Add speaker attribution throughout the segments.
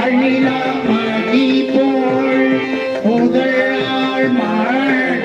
Speaker 1: மணி போல் முதல் மாட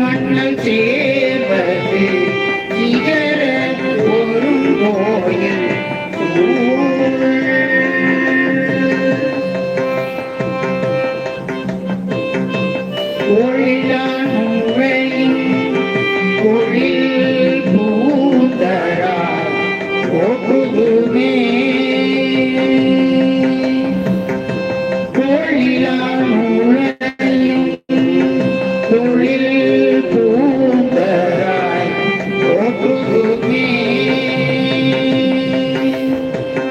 Speaker 1: மன்னம் சேர்வது சிகர ஒரு கோயில் ஒழிலான்